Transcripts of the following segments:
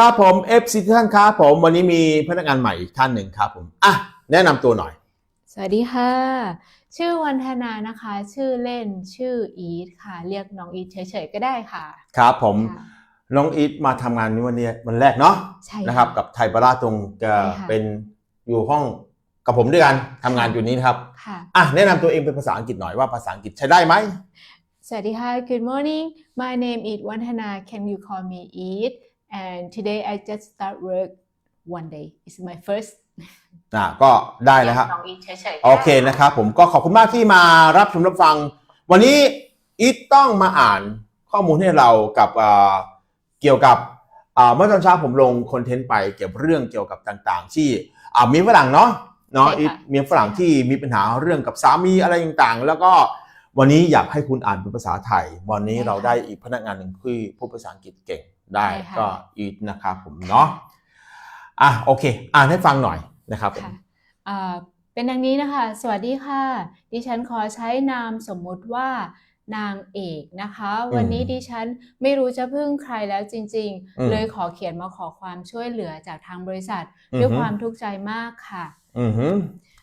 ครับผม FC ทุกท่านครับผมวันนี้มีพนักงานใหม่อีกท่านหนึ่งครับผมอะแนะนำตัวหน่อย สวัสดีค่ะ ชื่อวันธนานะคะ ชื่อเล่นชื่ออีทค่ะ เรียกน้องอีทเฉยๆก็ได้ค่ะครับผมค่ะน้องอีทมาทำงานนี้วันนี้วันแรกเนาะใช่นะครับ กับไทยบาราตรงจะใช่ค่ะเป็นอยู่ห้องกับผมด้วยกันทำงานอยู่นี้นะครับค่ะ อะแนะนำตัวเองเป็นภาษาอังกฤษหน่อยว่าภาษาอังกฤษใช้ได้ไหม สวัสดีค่ะ Good morning my name is วันธนา can you call me Eat and today I just start work one day it's my first อะก็ได้แล้วครับน้องอีทเฉยๆโอเคนะครับผมก็ขอบคุณมากที่มารับชมรับฟัง วันนี้อีทต้องมาอ่านข้อมูลให้เรากับอ่าเกี่ยวกับอ่าเมื่อตอนเช้าผมลงคอนเทนต์ไปเกี่ยวกับเรื่องเกี่ยวกับต่างๆ ที่อ่ามีฝรั่งเนาะเนาะใช่ค่ะอีทมีฝรั่งที่มีปัญหาเรื่องกับสามีอะไรต่างๆ แล้วก็วันนี้อยากให้คุณอ่านเป็นภาษาไทย วันนี้เราได้อีกพนักงานหนึ่งที่พูดภาษาอังกฤษเก่ง ได้ก็อีทนะครับผมเนาะอะโอเค อ่านให้ฟังหน่อยนะครับผมค่ะอ่าเป็นดังนี้นะคะ สวัสดีค่ะ ดิฉันขอใช้นามสมมุติว่านางเอกนะคะ วันนี้ดิฉันไม่รู้จะพึ่งใครแล้วจริงอืมๆเลยขอเขียนมาขอความช่วยเหลือจากทางบริษัทอือฮึด้วยความทุกข์ใจมากค่ะอือฮึ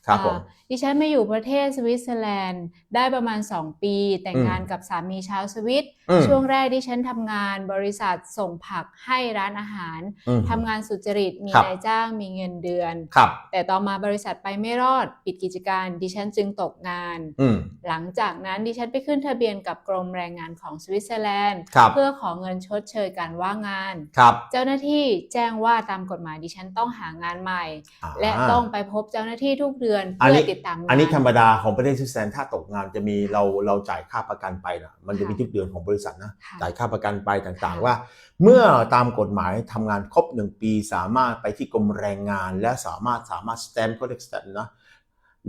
ครับผมอ่าดิฉันมาอยู่ประเทศสวิตเซอร์แลนด์ ได้ประมาณ 2 ปี แต่งอืมงานกับสามีชาวสวิตอืมช่วงแรกดิฉันทำงานบริษัทส่งผักให้ร้านอาหารอืมทำงานสุจริตมีครับนายจ้างมีเงินเดือนครับแต่ต่อมาบริษัทไปไม่รอดปิดกิจการ ดิฉันจึงตกงานอืมหลังจากนั้นดิฉันไปขึ้นทะเบียนกับกรมแรงงานของสวิตเซอร์แลนด์ครับเพื่อขอเงินชดเชยการว่างงานครับเจ้าหน้าที่แจ้งว่าตามกฎหมายดิฉันต้องหางานใหม่อ่าและต้องไปพบเจ้าหน้าที่ทุกเดือนอันเพื่นี้ อติดตามงานอันนี้ธรรมดาของประเทศสวิตเซอร์แลนด์ถ้าตกงานจะมีเราเราจ่ายค่าประกันไปนะมันจะมีค่ะทุกเดือนของบริษัทนะ ค่ะ จ่ายค่าประกันไปต่างๆ ค่ะ ว่า เมื่อตามกฎหมายทำงานครบหนึ่งปี สามารถไปที่กรมแรงงาน และสามารถสามารถสแตมป์เขาเรียกสแตมป์นะ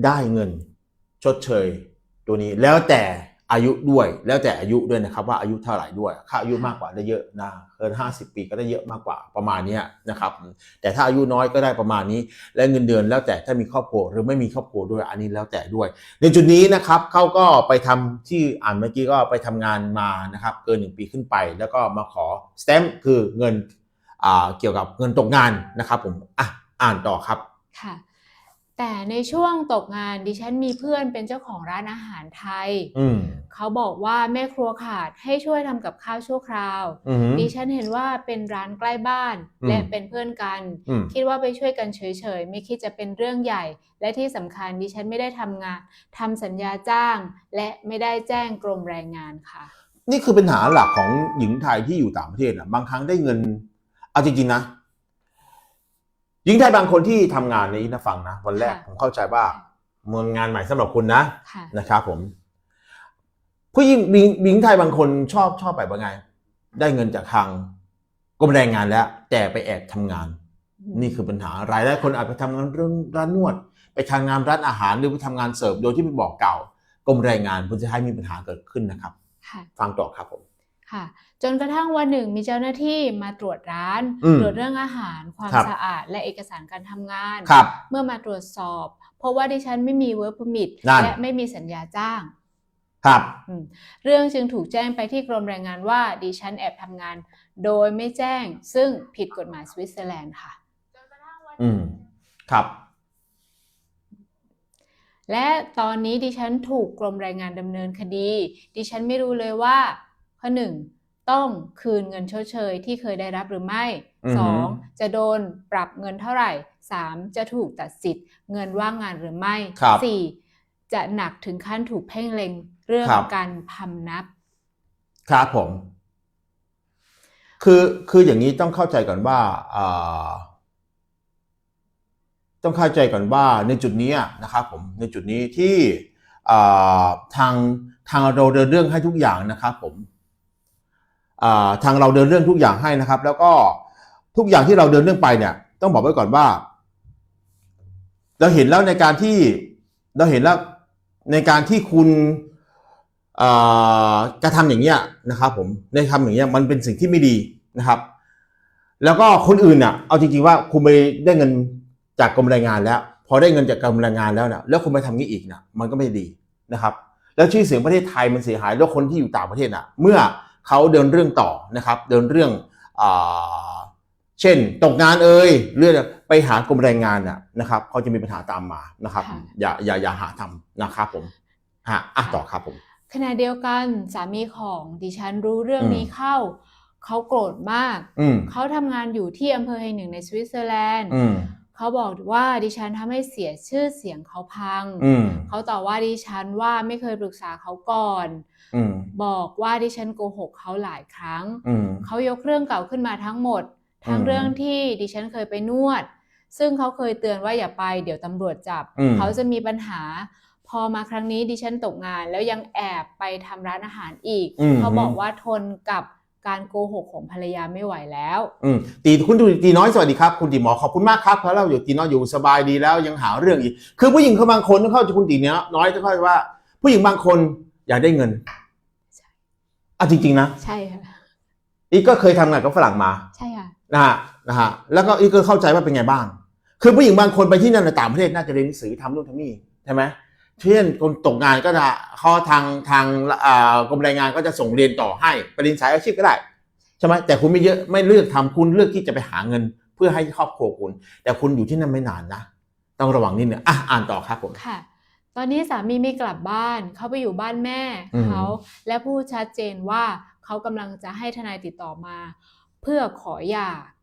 ได้เงินชดเชยตัวนี้แล้วแต่ อายุด้วยแล้วแต่อายุด้วยนะครับว่าอายุเท่าไหร่ด้วยค่าอายุมากกว่าได้เยอะนะเกิน 50 ปีก็ได้เยอะมากกว่าประมาณนี้นะครับแต่ถ้าอายุน้อยก็ได้ประมาณนี้ และเงินเดือนแล้วแต่ถ้ามีครอบครัวหรือไม่มีครอบครัวด้วยอันนี้แล้วแต่ด้วย ในจุดนี้นะครับเขาก็ไปทำที่อ่านเมื่อกี้ก็ไปทำงานมานะครับเกินหนึ่งปีขึ้นไป แล้วก็มาขอส t ตมคือเงินเกี่ยวกับเงินตกงานนะครับผมอะอ่านต่อครับค่ะ แต่ในช่วงตกงานดิฉันมีเพื่อนเป็นเจ้าของร้านอาหารไทย อืม เขาบอกว่าแม่ครัวขาดให้ช่วยทำกับข้าวชั่วคราว อืมดิฉันเห็นว่าเป็นร้านใกล้บ้านอืม และเป็นเพื่อนกัน อืม คิดว่าไปช่วยกันเฉยๆ ไม่คิดจะเป็นเรื่องใหญ่ และที่สำคัญดิฉันไม่ได้ทำงานทำสัญญาจ้าง และไม่ได้แจ้งกรมแรงงานค่ะ นี่คือปัญหาหลักของหญิงไทยที่อยู่ต่างประเทศนะบางครั้งได้เงิน เอาจริงๆนะ หญิงไทยบางคนที่ทำงานในอินะฟังนะวันแรกค่ะผมเข้าใจว่ามันงานใหม่สำหรับคุณนะค่ะนะครับผมผู้หญิงหญิงหญิงไทยบางคนชอบชอบแบบว่าไง ได้เงินจากทางกรมแรงงานแล้ว แต่ไปแอบทำงาน นี่คือปัญหารายได้คนอาจไปทำงานเรื่องร้านนวด ไปทำงานร้านอาหารหรือไปทำงานเสิร์ฟโดยที่ไม่บอกเกล่าวกรมแรงงานคุณจะให้มีปัญหาเกิดขึ้นนะครับค่ะฟังต่อครับผม ค่ะ จนกระทั่งวันหนึ่งมีเจ้าหน้าที่มาตรวจร้าน อืมตรวจเรื่องอาหาร ความครับ สะอาด และเอกสารการทำงาน ครับ เมื่อมาตรวจสอบ เพราะว่าดิฉันไม่มี work permit นั่น และไม่มีสัญญาจ้าง ครับอืมเรื่องจึงถูกแจ้งไปที่กรมแรงงานว่าดิฉันแอบทำงาน โดยไม่แจ้ง ซึ่งผิดกฎหมายสวิตเซอร์แลนด์ค่ะ อืม ครับ และตอนนี้ดิฉันถูกกรมแรงงานดำเนินคดี ดิฉันไม่รู้เลยว่า ข้อหนึ่งต้องคืนเงินชดเชยที่เคยได้รับหรือไม่อือฮึสองจะโดนปรับเงินเท่าไหร่สามจะถูกตัดสิทธิ์เงินว่างงานหรือไม่ครับสี่จะหนักถึงขั้นถูกเพ่งเล็งเรื่องครับการพำนับ ครับผม คือคืออย่างนี้ต้องเข้าใจก่อนว่าอ่าต้องเข้าใจก่อนว่าในจุดนี้นะครับผมในจุดนี้ที่อ่าทางทางเราเดินเรื่องให้ทุกอย่างนะครับผมอ่า ทางเราเดินเรื่องทุกอย่างให้นะครับ แล้วก็ทุกอย่างที่เราเดินเรื่องไปเนี่ย ต้องบอกไว้ก่อนว่า เราเห็นแล้วในการที่เราเห็นแล้วในการที่คุณกระทำอย่างเงี้ยนะครับ ผมในทำอย่างเงี้ยมันเป็นสิ่งที่ไม่ดีนะครับ แล้วก็คนอื่นน่ะเอาจริงๆว่าคุณไปได้เงินจากกรมแรงงานแล้ว พอได้เงินจากกรมแรงงานแล้วเนี่ยแล้วคุณไปทำงี้อีกเนะมันก็ไม่ดีนะครับ แล้วชื่อเสียงประเทศไทยมันเสียหายแล้วคนที่อยู่ต่างประเทศน่ะ เมื่อ เขาเดินเรื่องต่อนะครับ เดินเรื่องอาเช่นตกงานเอ่ยเรื่องไปหากรมแรงงานน่ะนะครับเขาจะมีปัญหาตามมานะครับค่ะอย่าอย่าอย่าหาทำนะครับผมฮะอะต่อครับผมขณะเดียวกันสามีของดิฉันรู้เรื่องอืมนี้เข้า เขาโกรธมากอืมเขาทำงานอยู่ที่อำเภอแห่งหนึ่งในสวิตเซอร์แลนด์อืม เขาบอกว่าดิฉันทำให้เสียชื่อเสียงเขาพังอืมเขาต่อว่าดิฉันว่าไม่เคยปรึกษาเขาก่อนอืมบอกว่าดิฉันโกหกเขาหลายครั้งอืมเขายกเรื่องเก่าขึ้นมาทั้งหมด ทั้งอืมเรื่องที่ดิฉันเคยไปนวด ซึ่งเขาเคยเตือนว่าอย่าไปเดี๋ยวตำรวจจับอืมเขาจะมีปัญหา พอมาครั้งนี้ดิฉันตกงาน แล้วยังแอบไปทำร้านอาหารอีกอืมเขาบอกว่าทนกับ การโกหกของภรรยาไม่ไหวแล้ว อืมตีคุณตีน้อยสวัสดีครับ คุณตีหมอขอบคุณมากครับเพราะเราอยู่ตีน้อยอยู่สบายดีแล้วยังหาเรื่องอีก คือผู้หญิงเขาบางคนต้องเข้าใจคุณตีเนี้ยน้อยจะเข้าใจว่า ผู้หญิงบางคนอยากได้เงินใช่อะจริง ๆ นะใช่ค่ะอีกก็เคยทำงานกับฝรั่งมา ใช่ค่ะนะฮะนะฮะแล้วก็อีกก็เข้าใจว่าเป็นไงบ้าง คือผู้หญิงบางคนไปที่นั่นในต่างประเทศน่าจะเรียนหนังสือทำนู่นทำนี่ใช่ไหม เช่นคนตกงานก็จะเขาทางทางอ่ากรมแรงงานก็จะส่งเรียนต่อให้ไปเรียนสายอาชีพก็ได้ใช่ไหมแต่คุณไม่เยอะไม่เลือกทำคุณเลือกที่จะไปหาเงิน เพื่อให้ครอบครัวคุณ แต่คุณอยู่ที่นั่นไม่นานนะ ต้องระวังนิดนึงอะอ่านต่อครับผมค่ะ ตอนนี้สามีไม่กลับบ้านเขาไปอยู่บ้านแม่อืมเขาและพูดชัดเจนว่าเขากำลังจะให้ทนายติดต่อมา เพื่อขอหย่าอืม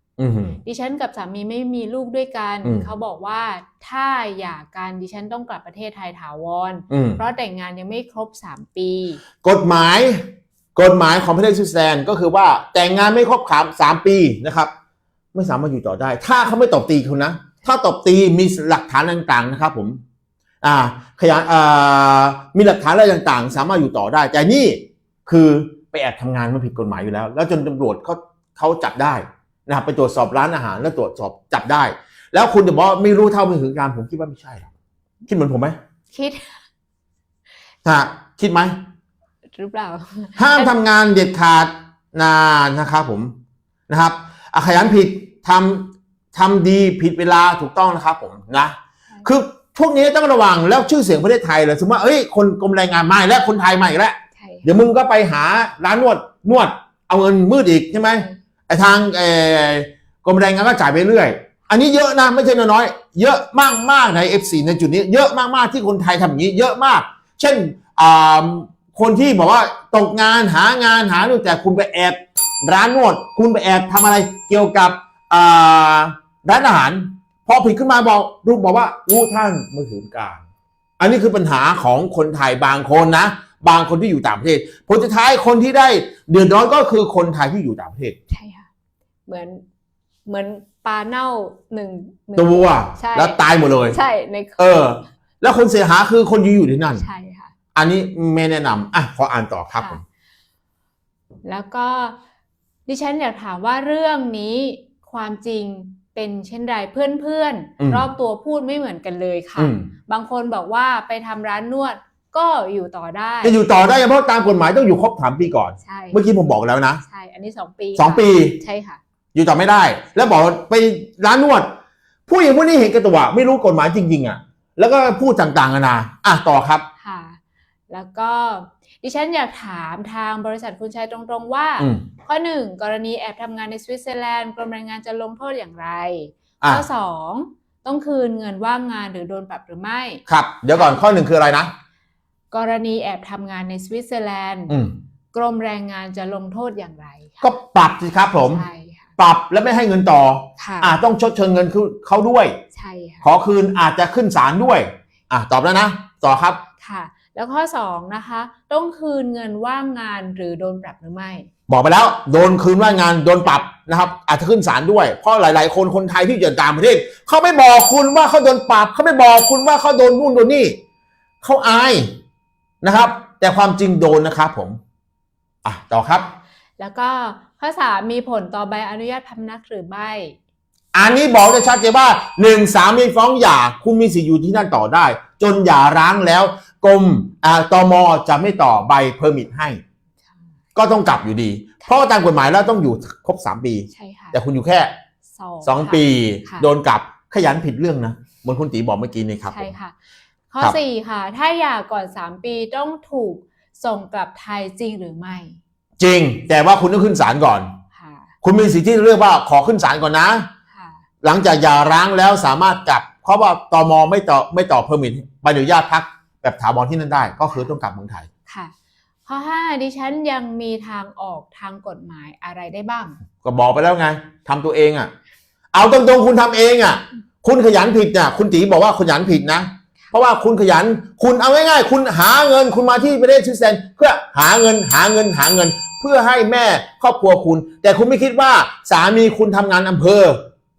ดิฉันกับสามีไม่มีลูกด้วยกันอืมเขาบอกว่าถ้าหย่ากันดิฉันต้องกลับประเทศไทยถาวรอืมเพราะแต่งงานยังไม่ครบ3ปี กฎหมายกฎหมายของประเทศสวิตเซอร์แลนด์ก็คือว่าแต่งงานไม่ครบสามสามปีนะครับ ไม่สามารถอยู่ต่อได้ ถ้าเขาไม่ตบตีคุณนะ ถ้าตบตีมีหลักฐานต่างๆนะครับผมอ่าขยายอ่ามีหลักฐานอะไรต่างๆ สามารถอยู่ต่อได้ แต่นี่คือไปแอบทำงานมันผิดกฎหมายอยู่แล้ว แล้วจนตำรวจเขาเขาจับได้ นะครับไปตรวจสอบร้านอาหารแล้วตรวจสอบจับได้ แล้วคุณจะบอกว่าไม่รู้เท่าไม่ถึงการผมคิดว่าไม่ใช่หรอกคิดเหมือนผมไหมคิดฮะคิดไหมหรือเปล่า ห้ามทำงานเด็ดขาดนานนะครับผมนะครับอะขยันผิดทำทำดีผิดเวลาถูกต้องนะครับผมนะคือพวกนี้ต้องระวังแล้วชื่อเสียงประเทศไทยเลยสมมติว่าเอ้ยคนกรมแรงงานมาอีกแล้วคนไทยมาอีกแล้วใช่เดี๋ยวมึงก็ไปหาร้านนวดนวดเอาเงินมืดอีกใช่ไหมไอ้ ทางกรมแรงงานก็จ่ายไปเรื่อย อันนี้เยอะนะไม่ใช่น้อยๆเยอะมากมากใน F4 ในจุดนี้เยอะมากๆที่คนไทยทำอย่างนี้เยอะมาก เช่นคนที่บอกว่าตกงานหางานหานู่นแต่คุณไปแอบร้านนวด คุณไปแอบทำอะไรเกี่ยวกับร้านอาหาร พอผิดขึ้นมาบอกรูปบอกว่ารู้ท่านมื่อถึงการ อันนี้คือปัญหาของคนไทยบางคนนะ บางคนที่อยู่ต่างประเทศผลสุดท้ายคนที่ได้เดือดร้อนก็คือคนไทยที่อยู่ต่างประเทศใช่ค่ะ เหมือนเหมือนปลาเน่าหนึ่งหนึ่งตัวใช่แล้วตายหมดเลย ใช่ในเออ แล้วคนเสียหายคือคนที่อยู่ที่นั่น ใช่ค่ะ อันนี้ไม่แนะนำอะขออ่านต่อครับผมแล้วก็ดิฉันอยากถามว่าเรื่องนี้ความจริงเป็นเช่นไรเพื่อนอืมๆรอบตัวพูดไม่เหมือนกันเลยค่ะอืมบางคนบอกว่าไปทำร้านนวดก็อยู่ต่อได้จะอยู่ต่อได้เพราะตามกฎหมายต้องอยู่ครบสามปีก่อนใช่เมื่อกี้ผมบอกแล้วนะ ใช่ อันนี้สองปีสองค่ะปี ใช่ค่ะ อยู่ต่อไม่ได้ แล้วบอกว่าไปร้านนวด ผู้หญิงพวกนี้เห็นแกันตัวไม่รู้กฎหมายจริงๆอะ แล้วก็พูดต่างๆกันานาอะต่อครับค่ะ แล้วก็ดิฉันอยากถามทางบริษัทคุณชัยตรงๆว่า อืมข้อหนึ่งกรณีแอบทำงานในสวิตเซอร์แลนด์กรมแรงงานจะลงโทษอย่างไร อะข้อสองต้องคืนเงินว่างงานหรือโดนปรับหรือไม่ ครับ เดี๋ยวก่อนข้อหนึ่งคืออะไรนะกรณีแอบทำงานในสวิตเซอร์แลนด์ อืมกรมแรงงานจะลงโทษอย่างไรคะก็ปรับสิครับผม ใช่ค่ะ ปรับแล้วไม่ให้เงินต่อค่ะอะต้องชดเชยเงินคือเขาด้วย ใช่ค่ะขอคืนอาจจะขึ้นศาลด้วย อะตอบแล้วนะ ต่อครับ ค่ะ แล้วข้อสองนะคะ ต้องคืนเงินว่างงานหรือโดนปรับหรือไม่ บอกไปแล้ว โดนคืนว่างงานโดนปรับนะครับ อาจจะขึ้นศาลด้วย เพราะหลาย ๆ คนคนไทยที่อยู่ต่างประเทศเขาไม่บอกคุณว่าเขาโดนปรับเขาไม่บอกคุณว่าเขาโดนนู่นโดนนี่เขาอายนะครับ แต่ความจริงโดนนะครับผม อะต่อครับ แล้วก็ข้อสามมีผลต่อใบอนุญาตพำนักหรือไม่ อันนี้บอกจะชัดเจนว่าหนึ่งสามีฟ้องหย่าคุณมีสิทธิ์อยู่ที่นั่นต่อได้ จนหย่าร้างแล้วกรมอ่าตมจะไม่ต่อใบเพอร์มิทให้ ก็ต้องกลับอยู่ดี เพราะว่าตามกฎหมายแล้วต้องอยู่ครบ 3 ปี ใช่ค่ะ แต่คุณอยู่แค่สอง2ค่ะปีค่ะโดนกลับขยันผิดเรื่องนะเหมือนคุณตีบอกเมื่อกี้นี่ครับใช่ผมค่ะ ข้อครับสี่ค่ะ ถ้าหย่าก่อนสามปีต้องถูกส่งกลับไทยจริงหรือไม่ จริง แต่ว่าคุณต้องขึ้นศาลก่อน ค่ะคุณมีสิทธิ์ที่จะเลือกว่าขอขึ้นศาลก่อนนะ ค่ะหลังจากหย่าร้างแล้วสามารถกลับ เพราะว่าตมไม่ต่อไม่ต่อเพอร์มิทใบอนุญาตพักแบบถาวรที่นั่นได้ ก็คือต้องกลับเมืองไทย ค่ะ ข้อห้าดิฉันยังมีทางออกทางกฎหมายอะไรได้บ้าง ก็บอกไปแล้วไงทำตัวเองอะ เอาตรงๆคุณทำเองอะ คุณขยันผิดเนี่ยคุณตีบอกว่าขยันผิดนะ เพราะว่าคุณขยัน คุณเอาง่ายๆ คุณหาเงิน คุณมาที่ประเทศสวิตเซอร์แลนด์เพื่อหาเงินหาเงินหาเงิน เพื่อให้แม่ครอบครัวคุณ แต่คุณไม่คิดว่าสามีคุณทำงานอำเภอ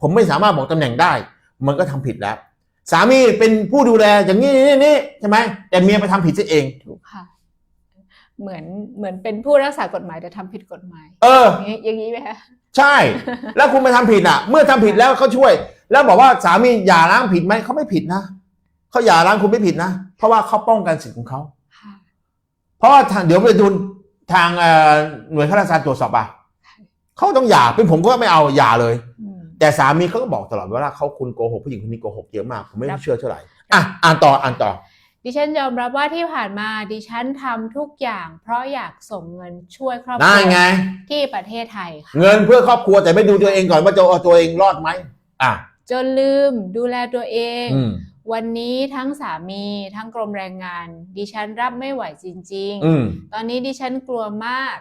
ผมไม่สามารถบอกตำแหน่งได้ มันก็ทำผิดแล้ว สามีเป็นผู้ดูแลอย่างนี้นี่นี่ใช่ไหมแต่เมียไปทำผิดซะเองถูกค่ะเหมือนเหมือนเป็นผู้รักษากฎหมายแต่ทำผิดกฎหมาย เอออย่างนี้อย่างนี้ไหมคะใช่ แล้วคุณไปทำผิดอะ เมื่อทำผิดแล้วเขาช่วย แล้วบอกว่าสามีหย่าร้างผิดไหมเขาไม่ผิดนะเขาหย่าร้างคุณไม่ผิดนะ เพราะว่าเขาป้องกันสิทธิ์ของเขาค่ะเพราะว่าทางเดี๋ยวไปดู ทางเอ่อหน่วยข้าราชการตรวจสอบอะเขาต้องหย่าเป็นผมก็ไม่เอาหย่าเลยอืมแต่สามีเขาก็บอกตลอดว่าเขาคุณโกหกผู้หญิงคนนี้โกหกเยอะมากผมไม่ครับเชื่อเท่าไหร่อะอ่านต่ออ่านต่อ ดิฉันยอมรับว่าที่ผ่านมาดิฉันทำทุกอย่าง เพราะอยากส่งเงินช่วยครอบคได้รัวไงที่ประเทศไทยค่ะเงินเพื่อครอบครัวแต่ไม่ดูตัวเองก่อนว่าจะเอาตัวเองรอดไหมอะจนลืมดูแลตัวเองอืม วันนี้ทั้งสามีทั้งกรมแรงงาน ดิฉันรับไม่ไหวจริง อืม ๆ ตอนนี้ดิฉันกลัวมาก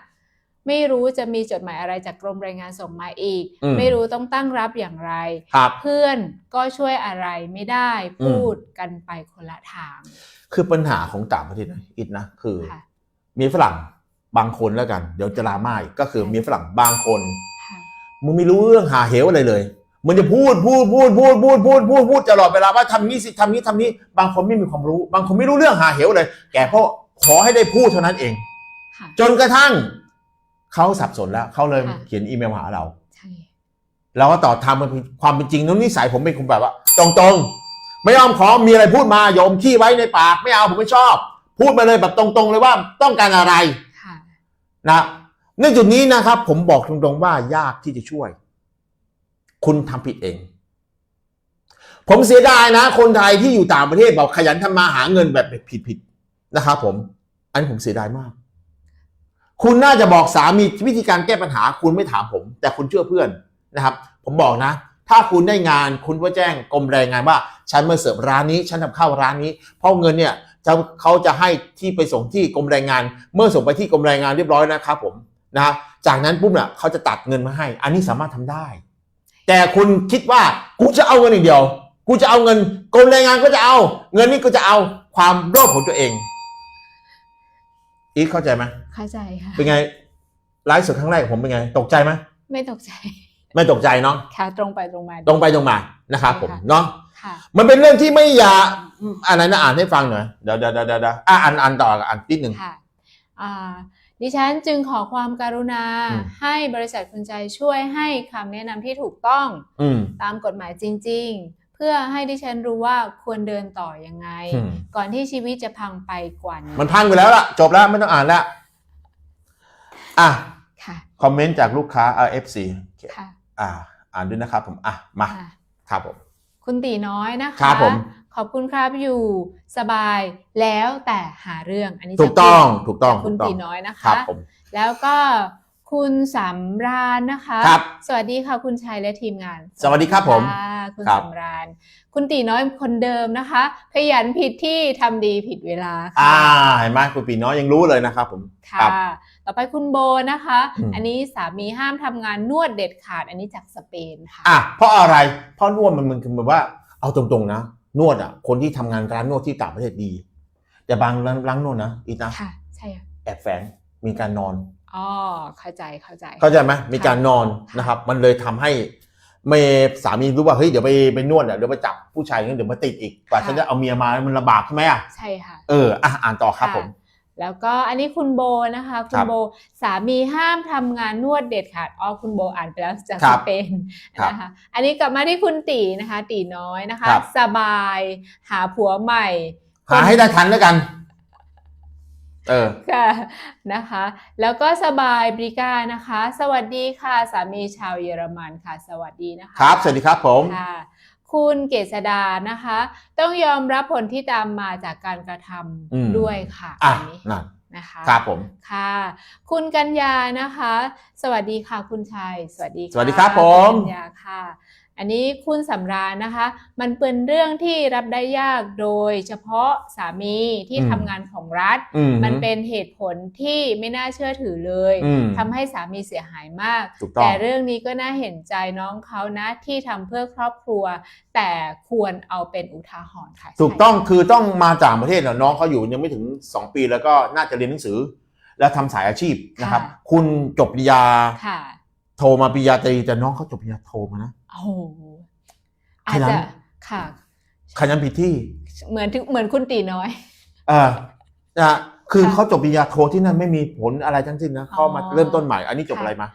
ไม่รู้จะมีจดหมายอะไรจากกรมแรงงานส่งมาอีก อืม ไม่รู้ต้องตั้งรับอย่างไร ครับ เพื่อนก็ช่วยอะไรไม่ได้อืม พูดกันไปคนละทาง คือปัญหาของต่างประเทศนะอิดนะคือ ค่ะ มีฝรั่งบางคนแล้วกัน เดี๋ยวจะลามาอีกก็คือมีฝรั่งบางคน ค่ะ มึงไม่รู้เรื่องหาเหวอะไรเลย มันจะพูดพูดพูดพูดพูดพูดพูดพูดตลอดเวลาว่าทำนี้สิทำนี้ทำนี้ บางคนไม่มีความรู้ บางคนไม่รู้เรื่องหาเหวเลย แกเพราะขอให้ได้พูดเท่านั้นเองค่ะจนกระทั่งเขาสับสนแล้วเขาเลยค่ะเขียนอีเมลหาเราใช่เราก็ตอบทำมันเป็นความเป็นจริงนู้นนิสัยผมเป็นคนแบบว่า ตรงๆ ไม่ยอมขอมีอะไรพูดมาโยมขี้ไว้ในปากไม่เอาผมไม่ชอบ พูดมาเลยแบบตรงๆเลยว่าต้องการอะไรค่ะนะในจุดนี้นะครับ ผมบอกตรงๆว่ายากที่จะช่วย คุณทำผิดเอง ผมเสียดายนะ คนไทยที่อยู่ต่างประเทศบอกขยันทำมาหาเงินแบบผิดๆนะครับผม อันนี้ผมเสียดายมาก คุณน่าจะบอกสามีวิธีการแก้ปัญหา คุณไม่ถามผม แต่คุณเชื่อเพื่อนนะครับ ผมบอกนะ ถ้าคุณได้งานคุณก็แจ้งกรมแรงงานว่า ฉันมาเสิร์ฟร้านนี้ ฉันทำข้าวร้านนี้ เพราะเงินเนี่ยจะเขาจะให้ที่ไปส่งที่กรมแรงงาน เมื่อส่งไปที่กรมแรงงานเรียบร้อยนะครับผมนะจากนั้นปุ๊บเนี่ยเขาจะตัดเงินมาให้ อันนี้สามารถทำได้ แต่คุณคิดว่ากูจะเอาเงินอย่างเดียว กูจะเอาเงินกรมแรงงานก็จะเอา เงินนี้ก็จะเอาความโลภของตัวเอง อีทเข้าใจไหมเข้าใจค่ะเป็นไงไลฟ์สดครั้งแรกของผมเป็นไง ตกใจไหมไม่ตกใจ ไม่ตกใจเนาะค่ะตรงไปตรงมา ตรงไปตรงมานะครับผมใช่ค่ะเนาะค่ะมันเป็นเรื่องที่ไม่อยากอะไรนะอ่านให้ฟังหน่อยเดี๋ยวเดี๋ยวเดี๋ยวเดี๋ยวอะอ่านอ่านต่ออ่านนิดหนึ่งค่ะอ่า ดิฉันจึงขอความการุณาอืมให้บริษัทคุณใจช่วยให้คำแนะนำที่ถูกต้องอืมตามกฎหมายจริง ๆ เพื่อให้ดิฉันรู้ว่าควรเดินต่อยังไงอืมก่อนที่ชีวิตจะพังไปกว่านี้มันพังไปแล้วล่ะ จบแล้วไม่ต้องอ่านแล้วอะค่ะคอมเมนต์จากลูกค้าเอฟซีค่ะอ่าอ่านด้วยนะครับผมอะมาค่ะครับผมคุณตีน้อยนะคะครับผม ขอบคุณครับอยู่สบายแล้วแต่หาเรื่อง อันนี้ถูกต้องจากถูกต้องคุณถูกต้องตีน้อยนะครัคะบผมแล้วก็คุณสำราญนะคะครับสวัสดีค่ะคุณชัยและทีมงาน สวัสดีครับผมค่ะคุณครับสำราญคุณตีน้อยคนเดิมนะคะ ขยันผิดที่ทำดีผิดเวลาค่ะอ่าเห็นไหมคุณปีน้อยยังรู้เลยนะครับผม ค่ะครับต่อไปคุณโบนะคะอืมอันนี้สามีห้ามทำงานนวดเด็ดขาด อันนี้จากสเปนค่ะ อะเพราะอะไร เพราะนวดมันมันคือแบบว่า เอาตรงๆนะ นวดอะ คนที่ทำงานร้านนวดที่ต่างประเทศดี แต่บางร้านร้านนวดนะอีกนะค่ะใช่ค่ะแอบแฝงมีการนอนอ๋อเข้าใจเข้าใจ เข้าใจไหมมีการนอนค่ะนะครับ มันเลยทำให้เมย์สามีรู้ว่าเฮ้ยเดี๋ยวไปไปนวดอะเดี๋ยวไปจับผู้ชายงั้นเดี๋ยวมาติดอีกกว่าฉันจะเอาเมียมามันลำบากใช่ไหมอะใช่ค่ะเอออะอ่านต่อครับค่ะผม แล้วก็อันนี้คุณโบนะคะ คุครัณบโบสามีห้ามทำงานนวดเด็ดขาดอ๋อคุณโบอ่านไปแล้วจากครัสบเปนครับนะคะอันนี้กลับมาที่คุณตีนะคะ ตีน้อยนะคะครับสบายหาผัวใหม่ หาให้ได้ทันแล้วกันเออค่ะนะคะ แล้วก็สบายบริกานะคะ สวัสดีค่ะ สามีชาวเยอรมันค่ะ สวัสดีนะคะ ครับ สวัสดีครับผมค่ะ คุณเกษดานะคะ ต้องยอมรับผลที่ตามมาจากการกระทอืมำด้วยค่ะอะอันนี้นั่นนะคะครับผมค่ะ คุณกัญญานะคะ สวัสดีค่ะคุณชัย สวัสดีะสวัสดีครับผมณกัญญาค่ะ อันนี้คุณสำราญนะคะ มันเป็นเรื่องที่รับได้ยากโดยเฉพาะสามีที่อืมทำงานของรัฐอืมมันเป็นเหตุผลที่ไม่น่าเชื่อถือเลยอืมทำให้สามีเสียหายมากถูกต้องแต่เรื่องนี้ก็น่าเห็นใจน้องเขานะที่ทำเพื่อครอบครัว แต่ควรเอาเป็นอุทาหรณ์ค่ะ ถูกต้องใช่คือต้องมาจากประเทศเหรอน้องเขาอยู่ยังไม่ถึง 2 ปีแล้วก็น่าจะเรียนหนังสือ แล้วทำสายอาชีพนะครับ คุณจบปริญญาค่ะโทรมาปริญญาตรีแต่น้องเขาจบปริญญาโทมานะ โอ้โหขอาจยันจะค่ะขยันผิดที่ เหมือนถึงเหมือนคุณตีน้อยเออนะคือค่ะเขาจบปริญญาโทที่นั่นไม่มีผลอะไรทั้งสิ้นนะเขามาอ๋อเริ่มต้นใหม่ อันนี้จบค่ะอะไรมา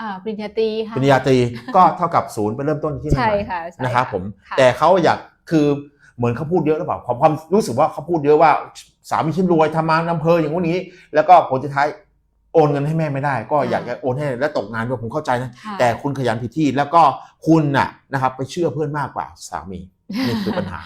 อ่าปริญญาตรีค่ะปริญญาตรีก็เท่ากับศูนย์ไปเริ่มต้นที่นั่นใช่ใหม่ค่ะใช่นะครับะผมค่ะแต่เขาอยากคือเหมือนเขาพูดเยอะหรือเปล่าความความรู้สึกว่าเขาพูดเยอะว่าสามีฉันรวยทำมาอำเภออย่างงู้นนี้ แล้วก็ผลสุดท้าย โอนเงินให้แม่ไม่ได้ ก็อยากจะโอนให้และตกงานด้วยผมเข้าใจนะค่ะแต่คุณขยันผิดที่แล้วก็คุณน่ะนะครับไปเชื่อเพื่อนมากกว่าสามีนี่คือปัญหา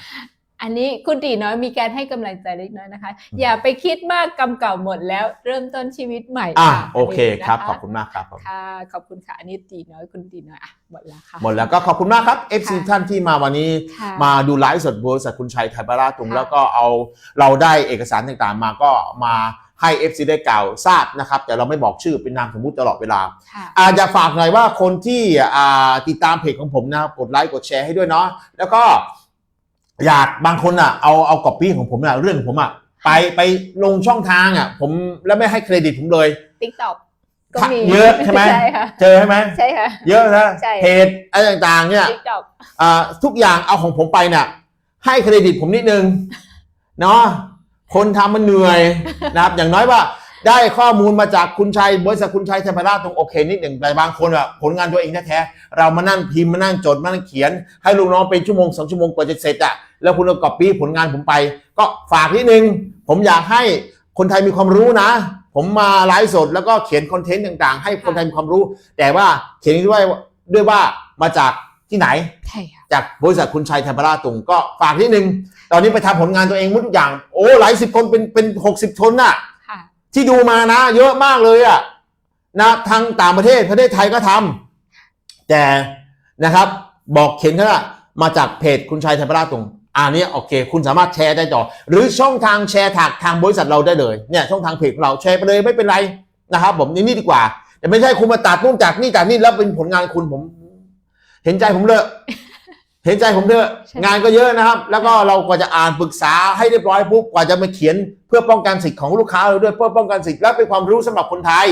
อันนี้คุณตีน้อยมีการให้กำลังใจเล็กน้อยนะคะอืมอย่าไปคิดมากกรรมเก่าหมดแล้วเริ่มต้นชีวิตใหม่อะค่ะโอเคครับนะะขอบคุณมากครับผมค่ะขอบคุณค่ะอันนี้ตีน้อยคุณตีน้อยอะหมดแล้วค่ะหมดแล้วก็ขอบคุณมากครับ FC ค่ะท่านที่มาวันนี้ค่ะมาดูไลฟ์สดบริษัทคุณชัยไทยบาราตุงค่ะแล้วก็เอาเราได้เอกสารต่างๆมาก็มา ให้ FC ได้กล่าวทราบนะครับ แต่เราไม่บอกชื่อเป็นนามสมมุติตลอดเวลาค่ะอาจจะฝากหน่อยว่าคนที่อ่าติดตามเพจของผมนะครับกดไลค์กดแชร์ให้ด้วยเนาะแล้วก็อยากบางคนอะเอาเอาก๊อปปี้ของผมอะเรื่องของผมอะไปไปลงช่องทางอะ ผมแล้วไม่ให้เครดิตผมเลยติ๊กต็อกก็มีเยอะใช่ไหมใช่ค่ะเจอใช่ไหมใช่ค่ะเยอะนะใช่เพจอะไรต่างๆ เนี่ยติ๊กต็อกอ่าทุกอย่างเอาของผมไปเนี่ยให้เครดิตผมนิดนึงเนาะ คนทำมันเหนื่อยนะครับ อย่างน้อยว่าได้ข้อมูลมาจากคุณชัยบริษัทคุณชัยเทพราชตรงโอเคนิดหนึ่งแต่บางคนอะผลงานตัวเองแท้ๆเรามานั่งพิมพ์มานั่งจดมานั่งเขียน ให้ลูกน้องเป็นชั่วโมงสองชั่วโมงกว่าจะเสร็จอะแล้วคุณเอากอบปี้ผลงานผมไป ก็ฝากนิดนึงผมอยากให้คนไทยมีความรู้นะ ผมมาไลฟ์สดแล้วก็เขียนคอนเทนต์ต่างๆ ให้คนไทยมีความรู้ แต่ว่าเขียนด้วยด้วยว่ามาจาก ที่ไหน ใช่ค่ะจากบริษัทคุณชัยเทมปราตุงก็ฝากนิดนึง ตอนนี้ไปทำผลงานตัวเองหมดทุกอย่าง โอ้หลายสิบคนเป็นเป็นหกสิบคนน่ะค่ะที่ดูมานะ เยอะมากเลยอะนะทางต่างประเทศประเทศไทยก็ทำแต่นะครับ บอกเขียนเขาว่ามาจากเพจคุณชัยเทมปราตุงอันนี้โอเค คุณสามารถแชร์ได้ต่อ หรือช่องทางแชร์ถักทางบริษัทเราได้เลยเนี่ยช่องทางเพจของเราแชร์ไปเลยไม่เป็นไรนะครับ ผมนี่นี่ดีกว่าแต่ไม่ใช่คุณมาตัดนู่นจากนี่จากนี่แล้วเป็นผลงานคุณผม เห็นใจผมเลยเห็นใจผมเถอะใช่งานก็เยอะนะครับ แล้วก็เรากว่าจะอ่านปรึกษาให้เรียบร้อยปุ๊บกว่าจะมาเขียนเพื่อป้องกันสิทธิ์ของลูกค้าเราด้วยเพื่อป้องกันสิทธิ์และเป็นความรู้สำหรับคนไทย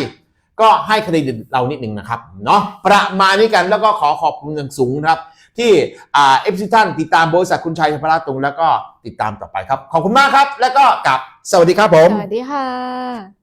ก็ให้เครดิตเรานิดหนึ่งนะครับเนาะประมาณนี้กันแล้วก็ขอขอบคุณอย่างสูงนะครับ ที่อ่าเอฟซีท่านติดตามบริษัทคุณชัยพระตุงแล้วก็ติดตามต่อไปครับ ขอบคุณมากครับ แล้วก็กลับสวัสดีครับผมสวัสดีค่ะ